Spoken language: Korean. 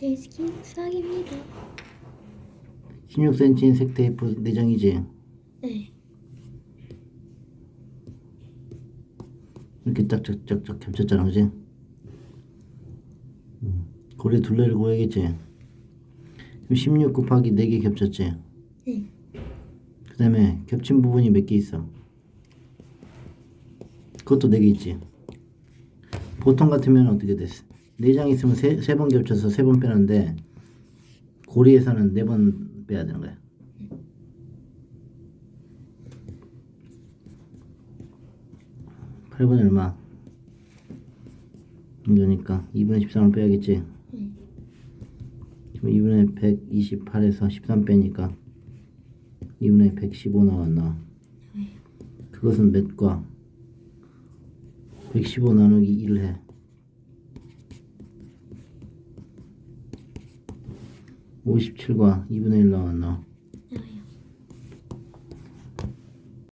데스킨 수학입니다. 16cm인 색 테이프 4장이지 네. 이렇게 짝짝짝짝 겹쳤잖아 그지? 음, 고리 둘레를 구해야겠지 그럼 16 곱하기 4개 겹쳤지 네. 그 다음에 겹친 부분이 몇 개 있어 그것도 4개 있지 보통 같으면 어떻게 됐어 4장 있으면 세, 세번 겹쳐서 세 번 빼는데 고리에서는 네 번 빼야 되는 거야 팔분의 얼마? 이거니까 2분의 13을 빼야겠지 네. 지금 2분의 128에서 13 빼니까 2분의 115 나왔나 그것은 몇과 115 나누기 1을 해 57과 2분의 1 나왔나